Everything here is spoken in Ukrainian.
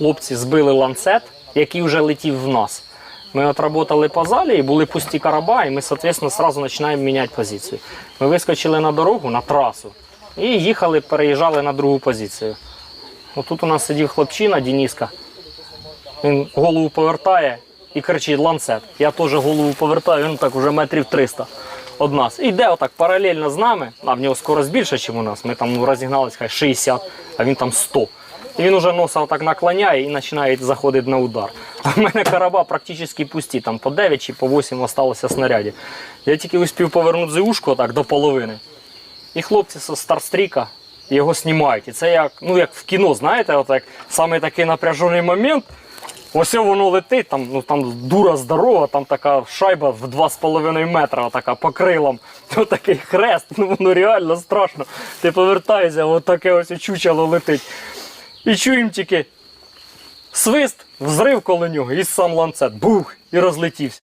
хлопці збили ланцет, який вже летів в нас. Ми отработали по залі і були пусті короба, і ми, соответственно, сразу починаємо міняти позицію. Ми вискочили на дорогу, на трасу, і їхали, переїжджали на другу позицію. Отут у нас сидів хлопчина, Дініска. Він голову повертає і кричить ланцет. Я теж голову повертаю, він так уже метрів 300 від нас. І йде отак паралельно з нами, а в нього скорость більша, ніж у нас. Ми там ну, розігналися хай 60, а він там 100. І він уже носа отак наклоняє і починає заходити на удар. А в мене короба практично пусті, там по 9 чи по 8 осталося снарядів. Я тільки успів повернути зеушку так до половини. І хлопці з Старстріка його знімають. І це як, ну, як в кіно, знаєте, от саме такий напряжений момент. Ось воно летить, там, ну, там дура здорова, там така шайба в 2,5 метра, така по крилам. Ось такий хрест, ну воно реально страшно. Ти повертаєшся, от таке ось чучело летить. І чуємо тільки свист, взрив коло нього, і сам ланцет, бух, і розлетівся.